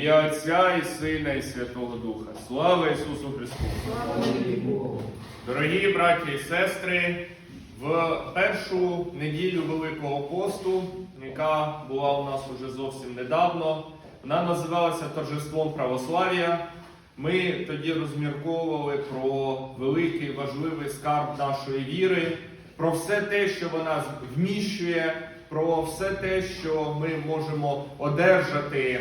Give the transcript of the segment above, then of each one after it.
ім'я Отця і Сина, і Святого Духа. Слава Ісусу Христу! Дорогі браті і сестри, в першу неділю Великого посту, яка була у нас уже зовсім недавно, вона називалася Торжеством православ'я. Ми тоді розмірковували про великий важливий скарб нашої віри, про все те, що вона вміщує, про все те, що ми можемо одержати,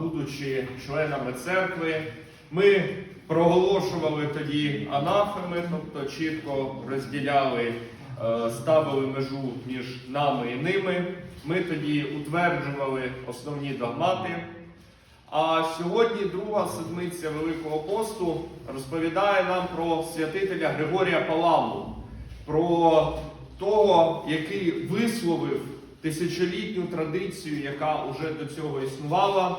будучи членами церкви. Ми проголошували тоді анафеми, тобто чітко розділяли, е, ставили межу між нами і ними. Ми тоді утверджували основні догмати. А сьогодні друга седмиця Великого посту розповідає нам про святителя Григорія Паламу, про того, який висловив тисячолітню традицію, яка вже до цього існувала,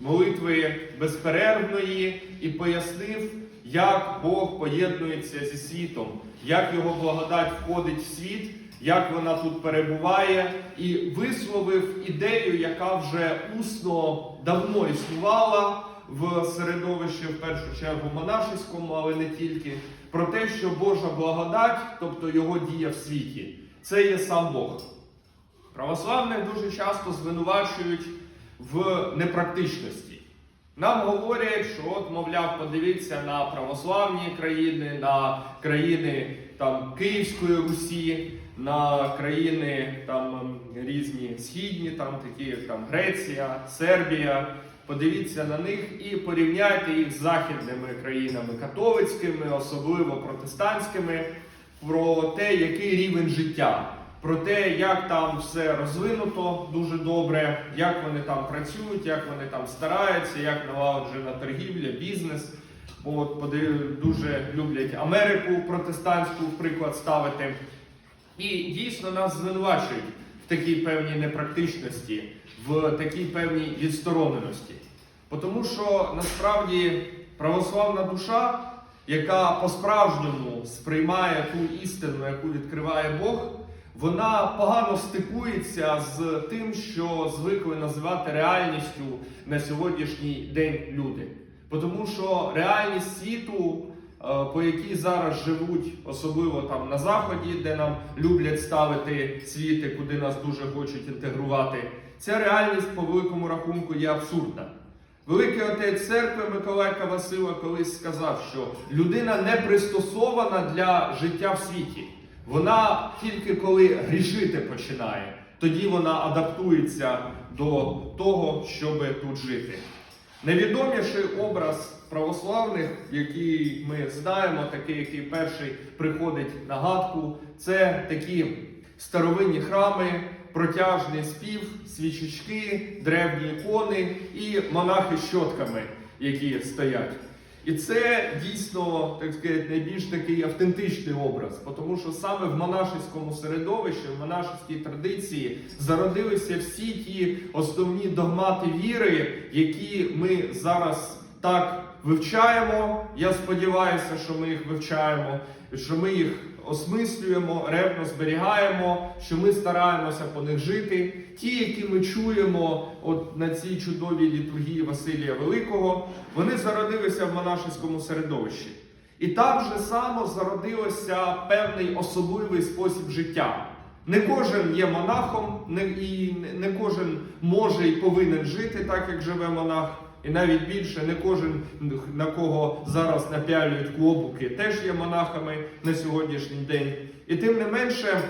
молитви безперервної, і пояснив, як Бог поєднується зі світом, як його благодать входить в світ, як вона тут перебуває, і висловив ідею, яка вже усно давно існувала в середовищі, в першу чергу монашеському, але не тільки, про те, що Божа благодать, тобто його дія в світі, це є сам Бог. Православних дуже часто звинувачують в непрактичності. Нам говорять, що от, мовляв, подивіться на православні країни, на країни там, Київської Русі, на країни там різні східні, там такі як там Греція, Сербія. Подивіться на них і порівняйте їх з західними країнами католицькими, особливо протестантськими, про те, який рівень життя, про те, як там все розвинуто дуже добре, як вони там працюють, як вони там стараються, як налагоджена торгівля, бізнес. От дуже люблять Америку протестантську приклад ставити. І дійсно нас звинувачують в такій певній непрактичності, в такій певній відстороненості. Тому що насправді православна душа, яка по-справжньому сприймає ту істину, яку відкриває Бог, вона погано стикується з тим, що звикли називати реальністю на сьогоднішній день люди. Тому що реальність світу е, по якій зараз живуть, особливо там на заході, де нам люблять ставити світи, куди нас дуже хочуть інтегрувати. Ця реальність по великому рахунку є абсурдна. Великий отець церкви Миколай Кавасила колись сказав, що людина не пристосована для життя в світі. Вона тільки коли грішити починає, тоді вона адаптується до того, щоб тут жити. Найвідоміший образ православних, який ми знаємо, такий, який перший приходить на гадку, це такі старовинні храми, протяжний спів, свічечки, древні ікони і монахи з щотками, які стоять. І це дійсно так сказати, найбільш такий автентичний образ, тому що саме в монашеському середовищі, в монашеській традиції зародилися всі ті основні догмати віри, які ми зараз так вивчаємо. Я сподіваюся, що ми їх вивчаємо, що ми їх осмислюємо, ревно зберігаємо, що ми стараємося по них жити. Ті, які ми чуємо от на цій чудовій літургії Василія Великого, вони зародилися в монашеському середовищі. І так же само зародився певний особливий спосіб життя. Не кожен є монахом, не, і не кожен може і повинен жити так, як живе монах. І навіть більше не кожен, на кого зараз напялюють клобуки, теж є монахами на сьогоднішній день. І тим не менше,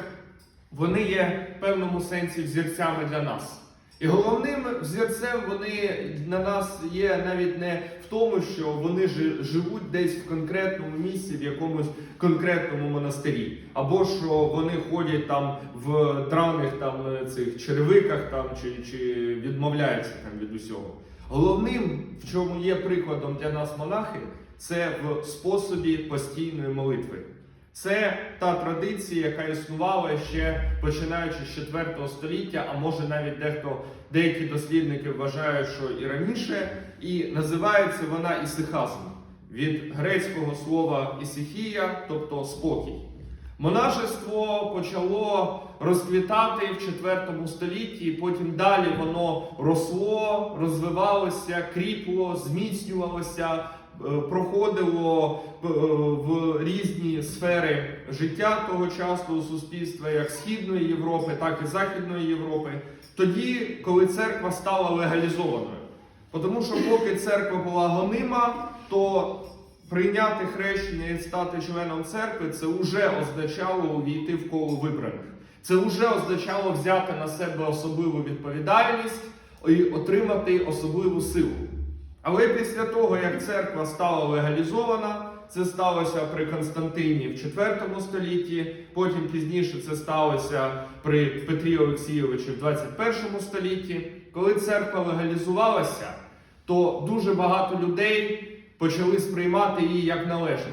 вони є в певному сенсі взірцями для нас. І головним взірцем вони на нас є навіть не в тому, що вони жи- живуть десь в конкретному місці, в якомусь конкретному монастирі, або що вони ходять там в драних там цих черевиках там чи, чи відмовляються там від усього. Головним, в чому є прикладом для нас монахи, це в способі постійної молитви. Це та традиція, яка існувала ще починаючи з 4 століття, а може навіть дехто деякі дослідники вважають, що і раніше, і називається вона ісихазм від грецького слова ісихія, тобто спокій. Монашество почало розквітати в 4 столітті, і потім далі воно росло, розвивалося, кріпло, зміцнювалося, е, проходило е, в різні сфери життя того часу суспільства, як Східної Європи, так і Західної Європи. Тоді, коли церква стала легалізованою. Тому що поки церква була гонима, то прийняти хрещення і стати членом церкви це вже означало увійти в коло вибраних. Це вже означало взяти на себе особливу відповідальність і отримати особливу силу. Але після того, як церква стала легалізована, це сталося при Константині в 4 столітті, потім пізніше це сталося при Петрі Олексійовичі в 21 столітті. Коли церква легалізувалася, то дуже багато людей почали сприймати її як належне,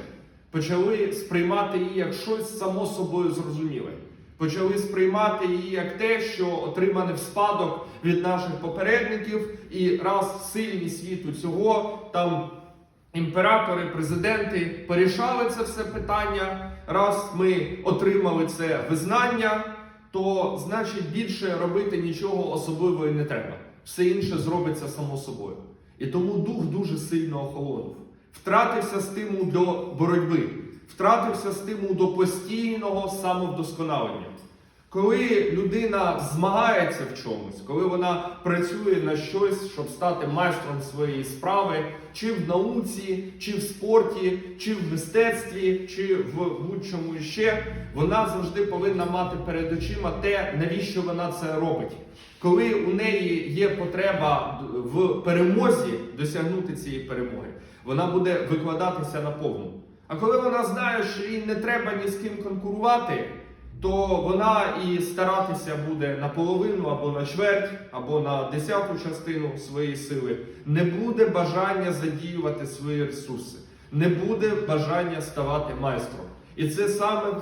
почали сприймати її як щось само собою зрозуміле. Почали сприймати її як те, що отримане в спадок від наших попередників, і раз сильні світу цього там імператори, президенти порішали це все питання. Раз ми отримали це визнання, то значить більше робити нічого особливого не треба. Все інше зробиться само собою. І тому дух дуже сильно охолонув. Втратився стимул до боротьби, втратився стимул до постійного самовдосконалення. Коли людина змагається в чомусь, коли вона працює на щось, щоб стати майстром своєї справи, чи в науці, чи в спорті, чи в мистецтві, чи в будь-чому ще, вона завжди повинна мати перед очима те, навіщо вона це робить. Коли у неї є потреба в перемозі досягнути цієї перемоги, вона буде викладатися на повну. А коли вона знає, що їй не треба ні з ким конкурувати, то вона і старатися буде наполовину або на чверть, або на десяту частину своєї сили. Не буде бажання задіювати свої ресурси, не буде бажання ставати майстром. І це саме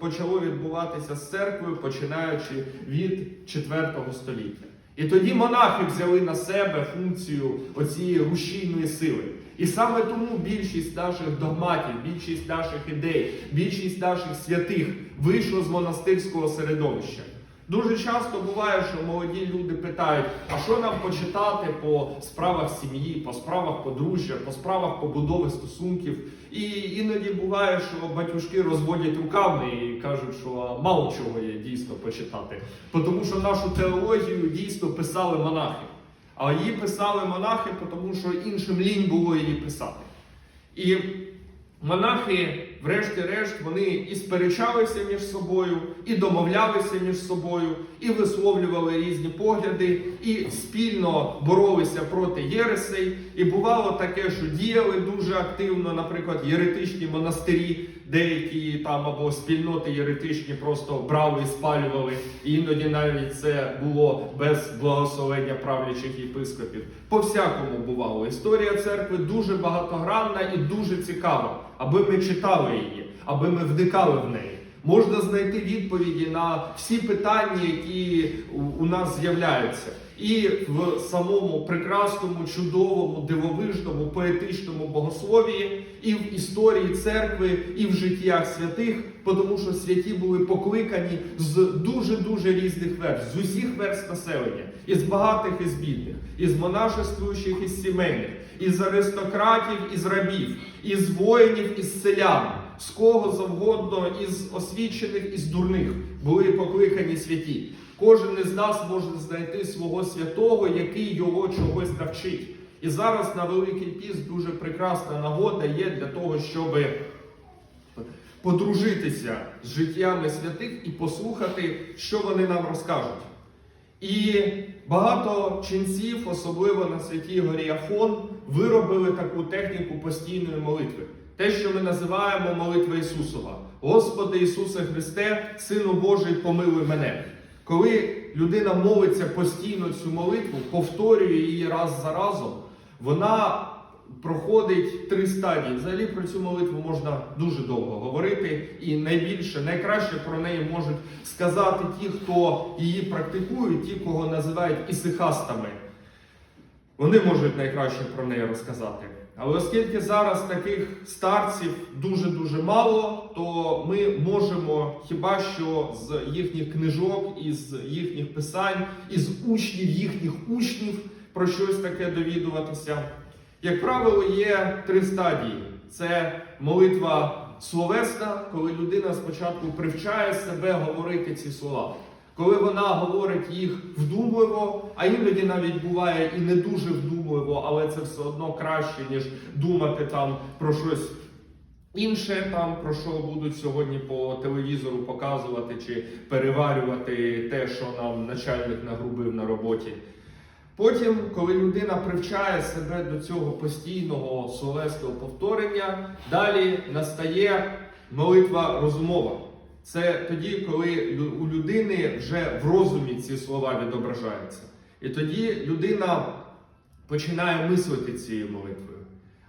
почало відбуватися з церквою, починаючи від 4 століття. І тоді монахи взяли на себе функцію оцієї рушійної сили. І саме тому більшість наших догматів, більшість наших ідей, більшість наших святих вийшло з монастирського середовища. Дуже часто буває, що молоді люди питають, а що нам почитати по справах сім'ї, по справах подружжя, по справах побудови стосунків. І іноді буває, що батюшки розводять руками і кажуть, що мало чого є дійсно почитати. Тому що нашу теологію дійсно писали монахи. А її писали монахи, тому що іншим лінь було її писати. І монахи, врешті-решт, вони і сперечалися між собою, і домовлялися між собою, і висловлювали різні погляди, і спільно боролися проти єресей. І бувало таке, що діяли дуже активно, наприклад, єретичні монастирі, деякі там або спільноти єретичні просто брали і спалювали. І іноді навіть це було без благословення правлячих єпископів. По всякому бувало. Історія церкви дуже багатогранна і дуже цікава, аби ми читали її, аби ми вникали в неї. Можна знайти відповіді на всі питання, які у- нас з'являються. І в самому прекрасному, чудовому, дивовижному, поетичному богословії, і в історії церкви, і в життях святих, тому що святі були покликані з дуже-дуже різних верств, з усіх верств населення, із багатих, і з бідних, із монашествуючих, із сімейних, із аристократів, із рабів, із воїнів, із селян, з кого завгодно, із освічених, із дурних були покликані святі. Кожен із нас може знайти свого святого, який його чогось навчить. І зараз на Великий Піст дуже прекрасна нагода є для того, щоб подружитися з життями святих і послухати, що вони нам розкажуть. І багато ченців, особливо на святій горі Афон, виробили таку техніку постійної молитви. Те, що ми називаємо молитва Ісусова. Господи Ісусе Христе, Сину Божий, помилуй мене. Коли людина молиться постійно цю молитву, повторює її раз за разом, вона проходить три стадії. Взагалі про цю молитву можна дуже довго говорити, і найбільше, найкраще про неї можуть сказати ті, хто її практикують, ті, кого називають ісихастами. Вони можуть найкраще про неї розказати. Але оскільки зараз таких старців дуже-дуже мало, то ми можемо хіба що з їхніх книжок, із їхніх писань, із учнів їхніх учнів про щось таке довідуватися. Як правило, є три стадії: це молитва словесна, коли людина спочатку привчає себе говорити ці слова. Коли вона говорить їх вдумливо, а іноді навіть буває і не дуже вдумливо, але це все одно краще, ніж думати там про щось інше, там про що будуть сьогодні по телевізору показувати чи переварювати те, що нам начальник нагрубив на роботі. Потім, коли людина привчає себе до цього постійного словесного повторення, далі настає молитва розумова. Це тоді, коли у людини вже в розумі ці слова відображаються. І тоді людина починає мислити цією молитвою.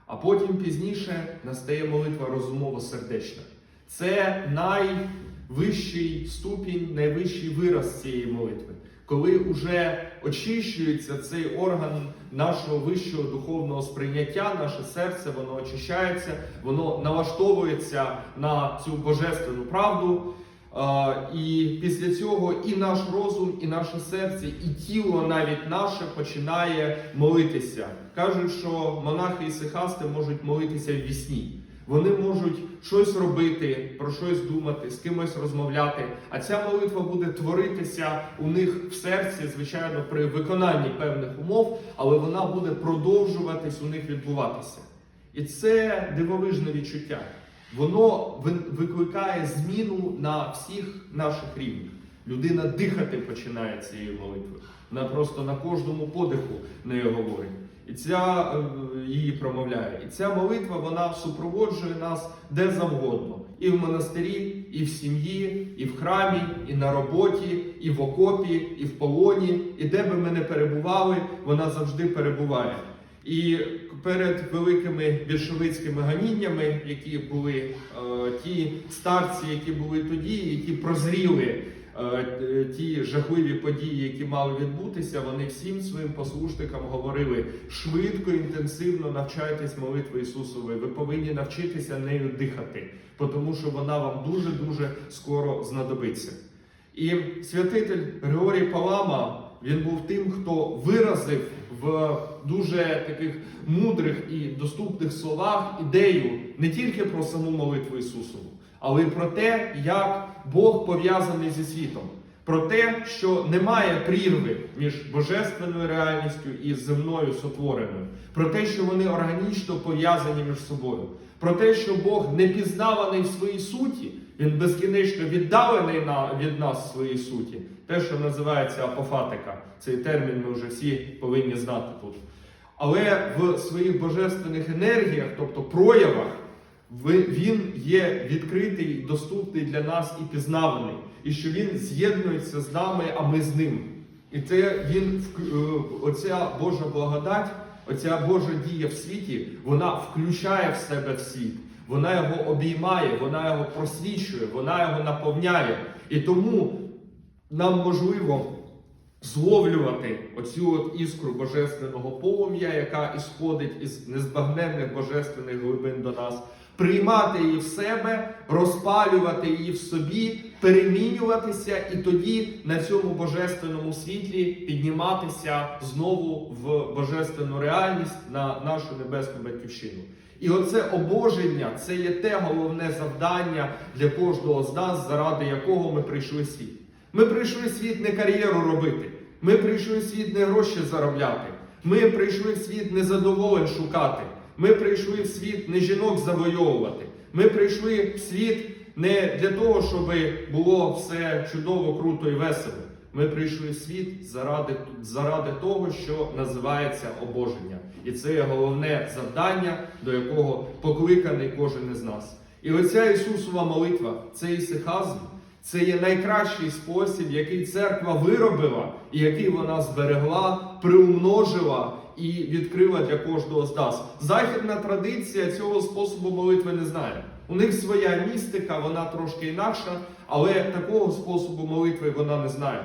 А потім пізніше настає молитва розумово-сердечна. Це найвищий ступінь, найвищий вираз цієї молитви. Коли вже очищується цей орган нашого вищого духовного сприйняття, наше серце, воно очищається, воно налаштовується на цю божественну правду. І після цього і наш розум, і наше серце, і тіло навіть наше починає молитися. Кажуть, що монахи і сихасти можуть молитися в вісні. Вони можуть щось робити, про щось думати, з кимось розмовляти. А ця молитва буде творитися у них в серці, звичайно, при виконанні певних умов, але вона буде продовжуватись у них відбуватися. І це дивовижне відчуття. Воно ви- викликає зміну на всіх наших рівнях. Людина дихати починає цією молитвою. Вона просто на кожному подиху нею говорить. І ця е, її промовляє. І ця молитва вона супроводжує нас де завгодно. І в монастирі, і в сім'ї, і в храмі, і на роботі, і в окопі, і в полоні. І де би ми не перебували, вона завжди перебуває. І перед великими більшовицькими ганіннями, які були е, ті старці, які були тоді, які прозріли е, ті жахливі події, які мали відбутися, вони всім своїм послушникам говорили швидко, інтенсивно навчайтесь молитви Ісусової. Ви повинні навчитися нею дихати, тому що вона вам дуже дуже скоро знадобиться. І святитель Григорій Палама він був тим, хто виразив в дуже таких мудрих і доступних словах ідею не тільки про саму молитву Ісусову, але й про те, як Бог пов'язаний зі світом. Про те, що немає прірви між божественною реальністю і земною сотвореною, про те, що вони органічно пов'язані між собою, про те, що Бог не пізнаваний в своїй суті, він безкінечно віддалений на, від нас в своїй суті. Те, що називається апофатика. Цей термін ми вже всі повинні знати тут. Але в своїх божественних енергіях, тобто проявах, він є відкритий, доступний для нас і пізнаваний, і що він з'єднується з нами, а ми з ним. І це він е, оця Божа благодать, оця Божа дія в світі, вона включає в себе в світ. Вона його обіймає, вона його просвічує, вона його наповняє. І тому нам можливо зловлювати оцю от іскру божественного полум'я, яка ісходить із незбагненних божественних глибин до нас, приймати її в себе, розпалювати її в собі, перемінюватися, і тоді на цьому божественному світлі підніматися знову в божественну реальність на нашу небесну батьківщину. І оце обоження це є те головне завдання для кожного з нас, заради якого ми прийшли світ. Ми прийшли світ не кар'єру робити. Ми прийшли світ не гроші заробляти. Ми прийшли світ не задоволень шукати. Ми прийшли в світ не жінок завойовувати. Ми прийшли в світ не для того, щоб було все чудово, круто і весело. Ми прийшли в світ заради, заради того, що називається обоження. І це є головне завдання, до якого покликаний кожен із нас. І оця Ісусова молитва, це ісихазм, це є найкращий спосіб, який церква виробила, і який вона зберегла, приумножила і відкрила для кожного з нас. Західна традиція цього способу молитви не знає. У них своя містика, вона трошки інакша, але такого способу молитви вона не знає.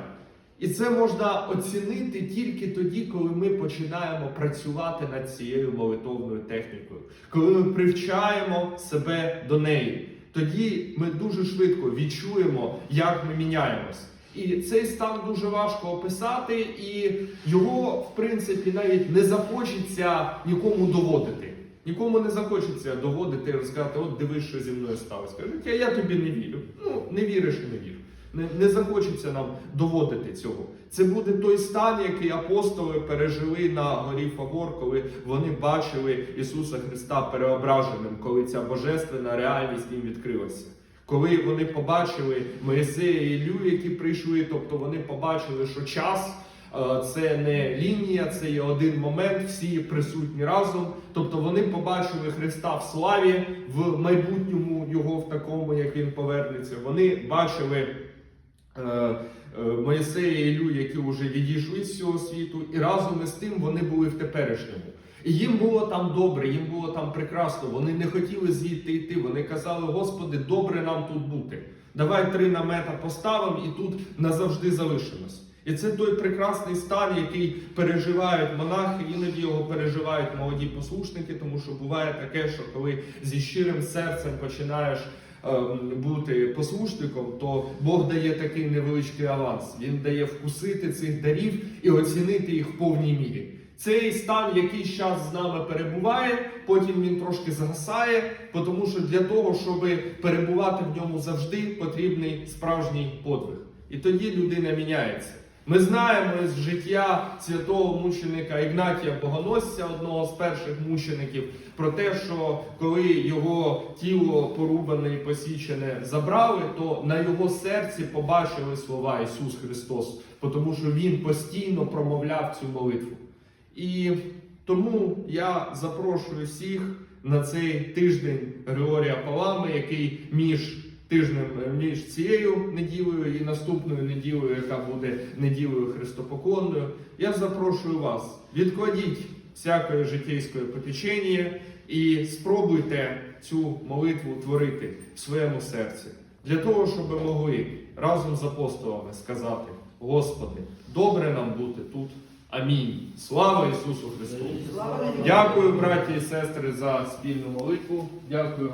І це можна оцінити тільки тоді, коли ми починаємо працювати над цією молитовною технікою, коли ми привчаємо себе до неї. Тоді ми дуже швидко відчуємо, як ми міняємось. І цей стан дуже важко описати, і його, в принципі, навіть не захочеться нікому доводити. Нікому не захочеться доводити і розказати, от дивись, що зі мною сталося. Кажуть, я тобі не вірю. Ну, не віриш, не вір. Не, не захочеться нам доводити цього. Це буде той стан, який апостоли пережили на горі Фавор, коли вони бачили Ісуса Христа переображеним, коли ця божественна реальність їм відкрилася. Коли вони побачили Моїсея і Ілю, які прийшли, тобто вони побачили, що час е, це не лінія, це є один момент, всі присутні разом. Тобто вони побачили Христа в славі, в майбутньому його в такому, як він повернеться. Вони бачили. Е, е, Моїсея і Ілю, які вже відійшли з цього світу, і разом із тим вони були в теперішньому. І їм було там добре, їм було там прекрасно. Вони не хотіли звідти йти. Вони казали: Господи, добре нам тут бути. Давай три намета поставимо і тут назавжди залишимось. І це той прекрасний стан, який переживають монахи, іноді його переживають молоді послушники, тому що буває таке, що коли зі щирим серцем починаєш бути послушником, то Бог дає такий невеличкий аванс. Він дає вкусити цих дарів і оцінити їх в повній мірі. Цей стан якийсь час з нами перебуває, потім він трошки згасає, тому що для того, щоб перебувати в ньому завжди, потрібний справжній подвиг. І тоді людина міняється. Ми знаємо з життя святого мученика Ігнатія Богоносця, одного з перших мучеників, про те, що коли його тіло порубане і посічене забрали, то на його серці побачили слова Ісус Христос, тому що Він постійно промовляв цю молитву. І тому я запрошую всіх на цей тиждень Григорія Палами, який між тижнем між цією неділею і наступною неділею, яка буде неділею Христопоклонною. Я запрошую вас, відкладіть всякої житейської попечення і спробуйте цю молитву творити в своєму серці, для того, щоб ми могли разом з апостолами сказати: Господи, добре нам бути тут. Амінь. Слава Ісусу Христу! Дякую, браті і сестри, за спільну молитву. Дякую.